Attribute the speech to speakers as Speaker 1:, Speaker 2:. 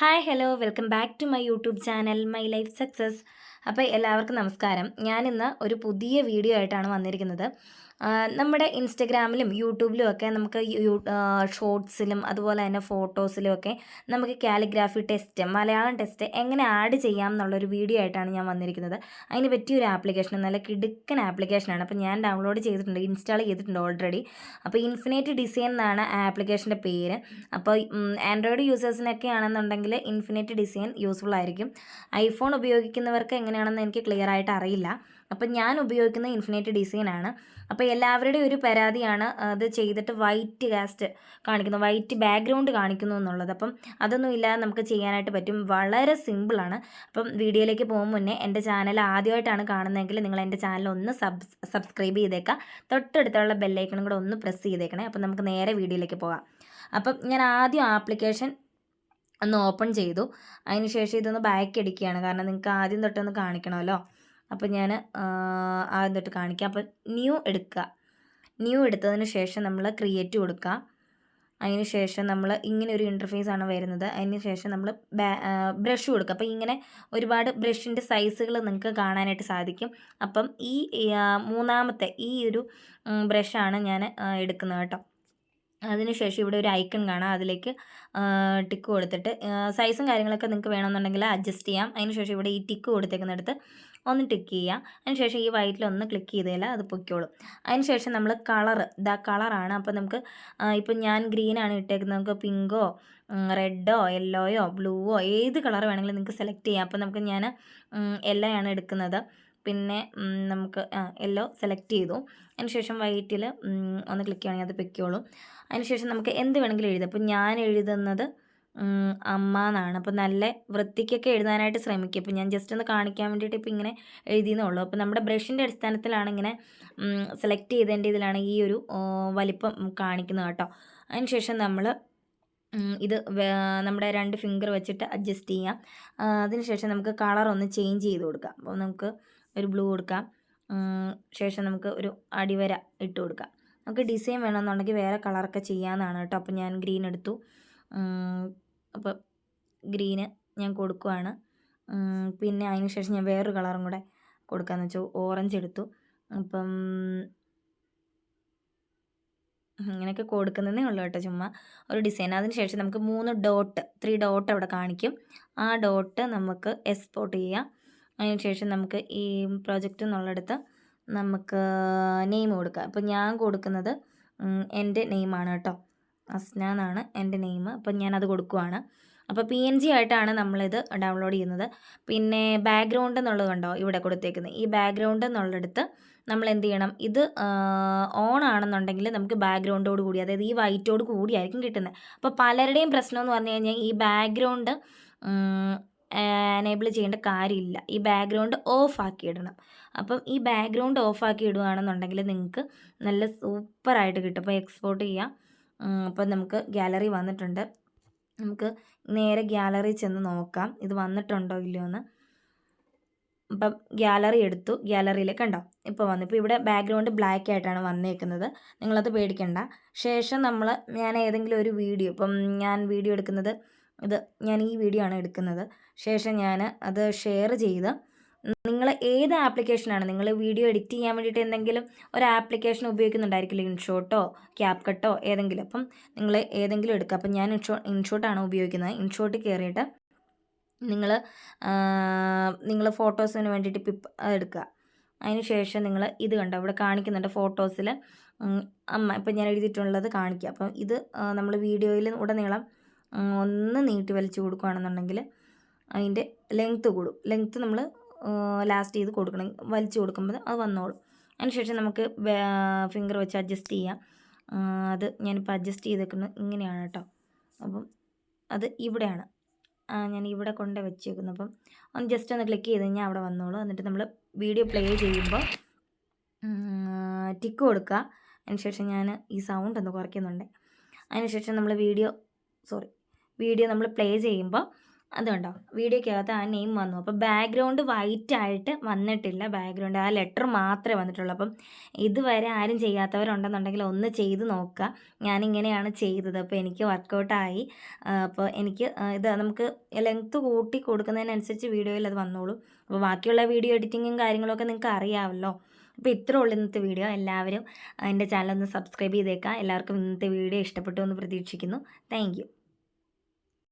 Speaker 1: Hi hello welcome back to my YouTube channel my life success അപ്പോൾ എല്ലാവർക്കും നമസ്കാരം. ഞാനിന്ന് ഒരു പുതിയ വീഡിയോ ആയിട്ടാണ് വന്നിരിക്കുന്നത്. നമ്മുടെ ഇൻസ്റ്റഗ്രാമിലും യൂട്യൂബിലും ഒക്കെ നമുക്ക് ഷോർട്സിലും അതുപോലെ തന്നെ ഫോട്ടോസിലും ഒക്കെ നമുക്ക് കാലിഗ്രാഫി ടെസ്റ്റ് മലയാളം ടെസ്റ്റ് എങ്ങനെ ആഡ് ചെയ്യാം എന്നുള്ളൊരു വീഡിയോ ആയിട്ടാണ് ഞാൻ വന്നിരിക്കുന്നത്. അതിന് പറ്റിയൊരു ആപ്ലിക്കേഷൻ നല്ല കിടുക്കൻ ആപ്ലിക്കേഷനാണ് അപ്പോൾ ഞാൻ ഡൗൺലോഡ് ചെയ്തിട്ടുണ്ട് ഇൻസ്റ്റാൾ ചെയ്തിട്ടുണ്ട് ഓൾറെഡി അപ്പോൾ ഇൻഫിനേറ്റ് ഡിസൈൻ എന്നാണ് ആപ്ലിക്കേഷന്റെ പേര്. അപ്പോൾ ആൻഡ്രോയിഡ് യൂസേഴ്സിനൊക്കെ ആണെന്നുണ്ടെങ്കിൽ ഇൻഫിനേറ്റ് ഡിസൈൻ യൂസ്ഫുൾ ആയിരിക്കും. ഐഫോൺ ഉപയോഗിക്കുന്നവർക്ക് എങ്ങനെയാണെന്ന് എനിക്ക് ക്ലിയർ ആയിട്ട് അറിയില്ല. അപ്പം ഞാൻ ഉപയോഗിക്കുന്ന ഇൻഫിനിറ്റ് ഡിസൈനാണ് അപ്പോൾ എല്ലാവരുടെയും ഒരു പരാതിയാണ് അത് ചെയ്തിട്ട് വൈറ്റ് കാസ്റ്റ് കാണിക്കുന്നു വൈറ്റ് ബാക്ക്ഗ്രൗണ്ട് കാണിക്കുന്നു എന്നുള്ളത്. അപ്പം അതൊന്നും ഇല്ലാതെ നമുക്ക് ചെയ്യാനായിട്ട് പറ്റും. വളരെ സിമ്പിളാണ് അപ്പം വീഡിയോയിലേക്ക് പോകും മുന്നേ എന്റെ ചാനൽ ആദ്യമായിട്ടാണ് കാണുന്നതെങ്കിൽ നിങ്ങൾ എന്റെ ചാനൽ ഒന്ന് സബ് സബ്സ്ക്രൈബ് ചെയ്തേക്കുക തൊട്ടടുത്തുള്ള ബെല്ലൈക്കണും കൂടെ ഒന്ന് പ്രസ് ചെയ്തേക്കണേ. അപ്പം നമുക്ക് നേരെ വീഡിയോയിലേക്ക് പോകാം. അപ്പം ഞാൻ ആദ്യം ആപ്ലിക്കേഷൻ ഒന്ന് ഓപ്പൺ ചെയ്തു. അതിനുശേഷം ഇതൊന്ന് ബാക്ക് അടിക്കുകയാണ്. കാരണം നിങ്ങൾക്ക് ആദ്യം തൊട്ടൊന്ന് കാണിക്കണമല്ലോ. അപ്പോൾ ഞാൻ ആദ്യം തൊട്ട് കാണിക്കാം. അപ്പം ന്യൂ എടുക്കുക. ന്യൂ എടുത്തതിന് ശേഷം നമ്മൾ ക്രിയേറ്റ് കൊടുക്കുക. അതിന് ശേഷം നമ്മൾ ഇങ്ങനെ ഒരു ഇന്റർഫേസ് ആണ് വരുന്നത്. അതിന് ശേഷം നമ്മൾ ബ്രഷ് കൊടുക്കുക. അപ്പോൾ ഇങ്ങനെ ഒരുപാട് ബ്രഷിന്റെ സൈസുകൾ നിങ്ങൾക്ക് കാണാനായിട്ട് സാധിക്കും. അപ്പം ഈ മൂന്നാമത്തെ ഈ ഒരു ബ്രഷാണ് ഞാൻ എടുക്കുന്നത് കേട്ടോ. അതിനുശേഷം ഇവിടെ ഒരു ഐക്കൺ കാണാം. അതിലേക്ക് ടിക്ക് കൊടുത്തിട്ട് സൈസും കാര്യങ്ങളൊക്കെ നിങ്ങൾക്ക് വേണമെന്നുണ്ടെങ്കിൽ അഡ്ജസ്റ്റ് ചെയ്യാം. അതിനുശേഷം ഇവിടെ ഈ ടിക്ക് കൊടുത്തേക്കുന്നിടത്ത് ഒന്ന് ടിക്ക് ചെയ്യാം. അതിനുശേഷം ഈ വൈറ്റിൽ ഒന്ന് ക്ലിക്ക് ചെയ്താൽ അത് പൊയ്ക്കോളും. അതിനുശേഷം നമ്മൾ കളർ ഇതാ കളറാണ് അപ്പോൾ നമുക്ക് ഇപ്പം ഞാൻ ഗ്രീനാണ് ഇട്ടേക്കുന്നത്. നമുക്ക് പിങ്കോ റെഡോ യെല്ലോയോ ബ്ലൂവോ ഏത് കളർ വേണമെങ്കിലും നിങ്ങൾക്ക് സെലക്ട് ചെയ്യാം. അപ്പോൾ നമുക്ക് ഞാൻ യെല്ലോയാണ് എടുക്കുന്നത്. പിന്നെ നമുക്ക് യെല്ലോ സെലക്ട് ചെയ്തു. അതിനുശേഷം വൈറ്റിൽ ഒന്ന് ക്ലിക്ക് ചെയ്യുകയാണെങ്കിൽ അത് പൊയ്ക്കോളും. അതിനുശേഷം നമുക്ക് എന്ത് വേണമെങ്കിലും എഴുതാം. അപ്പോൾ ഞാൻ എഴുതുന്നത് അമ്മ എന്നാണ്. അപ്പോൾ നല്ല വൃത്തിക്കൊക്കെ എഴുതാനായിട്ട് ശ്രമിക്കുക. അപ്പോൾ ഞാൻ ജസ്റ്റ് ഒന്ന് കാണിക്കാൻ വേണ്ടിയിട്ട് ഇപ്പോൾ ഇങ്ങനെ എഴുതിയെന്നേ ഉള്ളൂ. അപ്പോൾ നമ്മുടെ ബ്രഷിന്റെ അടിസ്ഥാനത്തിലാണ് ഇങ്ങനെ സെലക്ട് ചെയ്തതിന്റെ ഇതിലാണ് ഈ ഒരു വലിപ്പം കാണിക്കുന്നത് കേട്ടോ. അതിനുശേഷം നമ്മൾ ഇത് നമ്മുടെ രണ്ട് ഫിംഗർ വെച്ചിട്ട് അഡ്ജസ്റ്റ് ചെയ്യാം. അതിനുശേഷം നമുക്ക് കളർ ഒന്ന് ചേഞ്ച് ചെയ്ത് കൊടുക്കാം. അപ്പോൾ നമുക്ക് ഒരു ബ്ലൂ കൊടുക്കാം. ശേഷം നമുക്ക് ഒരു അടിവര ഇട്ട് കൊടുക്കാം. നമുക്ക് ഡിസൈൻ വേണമെന്നുണ്ടെങ്കിൽ വേറെ കളറൊക്കെ ചെയ്യാമെന്നാണ് കേട്ടോ. അപ്പോൾ ഞാൻ ഗ്രീൻ എടുത്തു. അപ്പോൾ ഗ്രീന് ഞാൻ കൊടുക്കുവാണ്. പിന്നെ അതിന് ശേഷം ഞാൻ വേറൊരു കളറും കൂടെ കൊടുക്കാമെന്ന് വെച്ചു. ഓറഞ്ച് എടുത്തു. അപ്പം ഇങ്ങനെയൊക്കെ കൊടുക്കുന്നതേ ഉള്ളൂ കേട്ടോ ചുമ്മാ. ഒരു ഡിസൈൻ അതിന് ശേഷം നമുക്ക് മൂന്ന് ഡോട്ട് ത്രീ ഡോട്ട് അവിടെ കാണിക്കും. ആ ഡോട്ട് നമുക്ക് എക്സ്പോർട്ട് ചെയ്യാം. അതിന് ശേഷം നമുക്ക് ഈ പ്രോജക്റ്റ് എന്നുള്ളിടത്ത് നമുക്ക് നെയിം കൊടുക്കാം. അപ്പോൾ ഞാൻ കൊടുക്കുന്നത് എന്റെ നെയിമാണ് കേട്ടോ. അസ്ന എന്നാണ് എന്റെ നെയിം അപ്പം ഞാനത് കൊടുക്കുവാണ്. അപ്പോൾ പി എൻ ജി ആയിട്ടാണ് നമ്മളിത് ഡൗൺലോഡ് ചെയ്യുന്നത്. പിന്നെ ബാക്ക്ഗ്രൗണ്ട് എന്നുള്ളത് കണ്ടോ? ഇവിടെ കൊടുത്തേക്കുന്നത്. ഈ ബാക്ക്ഗ്രൗണ്ട് എന്നുള്ളിടത്ത് നമ്മൾ എന്ത് ചെയ്യണം? ഇത് ഓൺ ആണെന്നുണ്ടെങ്കിൽ നമുക്ക് ബാക്ക്ഗ്രൗണ്ടോട് കൂടി അതായത് ഈ വൈറ്റോട് കൂടിയായിരിക്കും കിട്ടുന്നത്. അപ്പോൾ പലരുടെയും പ്രശ്നം എന്ന് പറഞ്ഞു കഴിഞ്ഞാൽ ഈ ബാക്ക്ഗ്രൗണ്ട് എനേബിൾ ചെയ്യേണ്ട കാര്യമില്ല. ഈ ബാക്ക്ഗ്രൗണ്ട് ഓഫ് ആക്കി ഇടണം. അപ്പം ഈ ബാക്ക്ഗ്രൗണ്ട് ഓഫ് ആക്കി ഇടുകയാണെന്നുണ്ടെങ്കിൽ നിങ്ങൾക്ക് നല്ല സൂപ്പറായിട്ട് കിട്ടും. അപ്പോൾ എക്സ്പോർട്ട് ചെയ്യാം. അപ്പം നമുക്ക് ഗാലറി വന്നിട്ടുണ്ട്. നമുക്ക് നേരെ ഗ്യാലറി ചെന്ന് നോക്കാം. ഇത് വന്നിട്ടുണ്ടോ ഇല്ലയോ എന്ന്. അപ്പം ഗ്യാലറി എടുത്തു. ഗ്യാലറിയിൽ കണ്ടോ? ഇപ്പോൾ വന്നു. ഇപ്പോൾ ഇവിടെ ബാക്ക്ഗ്രൗണ്ട് ബ്ലാക്ക് ആയിട്ടാണ് വന്നേക്കുന്നത്. നിങ്ങളത് പേടിക്കണ്ട. ശേഷം നമ്മൾ ഞാൻ ഏതെങ്കിലും ഒരു വീഡിയോ ഇപ്പം ഞാൻ വീഡിയോ എടുക്കുന്നത് ഇത് ഞാൻ ഈ വീഡിയോ ആണ് എടുക്കുന്നത്. ശേഷം ഞാൻ അത് ഷെയർ ചെയ്ത് നിങ്ങൾ ഏത് ആപ്ലിക്കേഷനാണ് നിങ്ങൾ വീഡിയോ എഡിറ്റ് ചെയ്യാൻ വേണ്ടിയിട്ട് എന്തെങ്കിലും ഒരു ആപ്ലിക്കേഷൻ ഉപയോഗിക്കുന്നുണ്ടായിരിക്കില്ല? ഇൻഷോട്ടോ ക്യാപ് കട്ടോ ഏതെങ്കിലും. അപ്പം നിങ്ങൾ ഏതെങ്കിലും എടുക്കുക അപ്പം ഞാൻ ഇൻഷോ ഇൻഷോട്ടാണ് ഉപയോഗിക്കുന്നത്. ഇൻഷോട്ട് കയറിയിട്ട് നിങ്ങൾ നിങ്ങൾ ഫോട്ടോസിന് വേണ്ടിയിട്ട് പിപ്പ് എടുക്കുക അതിനുശേഷം നിങ്ങൾ ഇത് കണ്ടോ? ഇവിടെ കാണിക്കുന്നുണ്ട് ഫോട്ടോസിൽ അമ്മ ഇപ്പം ഞാൻ എഴുതിയിട്ടുള്ളത് കാണിക്കുക അപ്പം ഇത് നമ്മൾ വീഡിയോയിൽ ഉടനീളം ഒന്ന് നീട്ടി വലിച്ചു കൊടുക്കുകയാണെന്നുണ്ടെങ്കിൽ അതിന്റെ ലെങ്ത്ത് കൂടും. ലെങ്ത്ത് നമ്മൾ ലാസ്റ്റ് ചെയ്ത് കൊടുക്കണം. വലിച്ചു കൊടുക്കുമ്പോൾ അത് വന്നോളും. അതിനുശേഷം നമുക്ക് ഫിംഗർ വെച്ച് അഡ്ജസ്റ്റ് ചെയ്യാം. അത് ഞാനിപ്പോൾ അഡ്ജസ്റ്റ് ചെയ്തേക്കുന്നത് ഇങ്ങനെയാണ് കേട്ടോ. അപ്പം അത് ഇവിടെയാണ്. ഞാൻ ഇവിടെ കൊണ്ട് വെച്ചേക്കുന്നു. അപ്പം ഒന്ന് ജസ്റ്റ് ഒന്ന് ക്ലിക്ക് ചെയ്ത് കഴിഞ്ഞാൽ അവിടെ വന്നോളൂ. എന്നിട്ട് നമ്മൾ വീഡിയോ പ്ലേ ചെയ്യുമ്പോൾ ടിക്ക് കൊടുക്കുക. അതിനുശേഷം ഞാൻ ഈ സൗണ്ട് ഒന്ന് കുറയ്ക്കുന്നുണ്ട്. അതിനുശേഷം നമ്മൾ വീഡിയോ സോറി വീഡിയോ നമ്മൾ പ്ലേ ചെയ്യുമ്പോൾ അതുകൊണ്ടോ വീഡിയോക്കകത്ത് ആ നെയിം വന്നു. അപ്പോൾ ബാക്ക്ഗ്രൗണ്ട് വൈറ്റ് ആയിട്ട് വന്നിട്ടില്ല ബാക്ക്ഗ്രൗണ്ട് ആ ലെറ്റർ മാത്രമേ വന്നിട്ടുള്ളൂ. അപ്പം ഇതുവരെ ആരും ചെയ്യാത്തവരുണ്ടെന്നുണ്ടെങ്കിൽ ഒന്ന് ചെയ്ത് നോക്കുക. ഞാനിങ്ങനെയാണ് ചെയ്തത്. അപ്പോൾ എനിക്ക് വർക്കൗട്ടായി അപ്പോൾ എനിക്ക് ഇത് നമുക്ക് ലെങ്ത്ത് കൂട്ടി കൊടുക്കുന്നതിനനുസരിച്ച് വീഡിയോയിൽ അത് വന്നോളൂ. അപ്പോൾ ബാക്കിയുള്ള വീഡിയോ എഡിറ്റിങ്ങും കാര്യങ്ങളൊക്കെ നിങ്ങൾക്ക് അറിയാമല്ലോ. അപ്പോൾ ഇത്രേ ഉള്ളൂ ഇന്നത്തെ വീഡിയോ എല്ലാവരും എന്റെ ചാനൽ ഒന്ന് സബ്സ്ക്രൈബ് ചെയ്തേക്കാം എല്ലാവർക്കും ഇന്നത്തെ വീഡിയോ ഇഷ്ടപ്പെട്ടു എന്ന് പ്രതീക്ഷിക്കുന്നു. താങ്ക്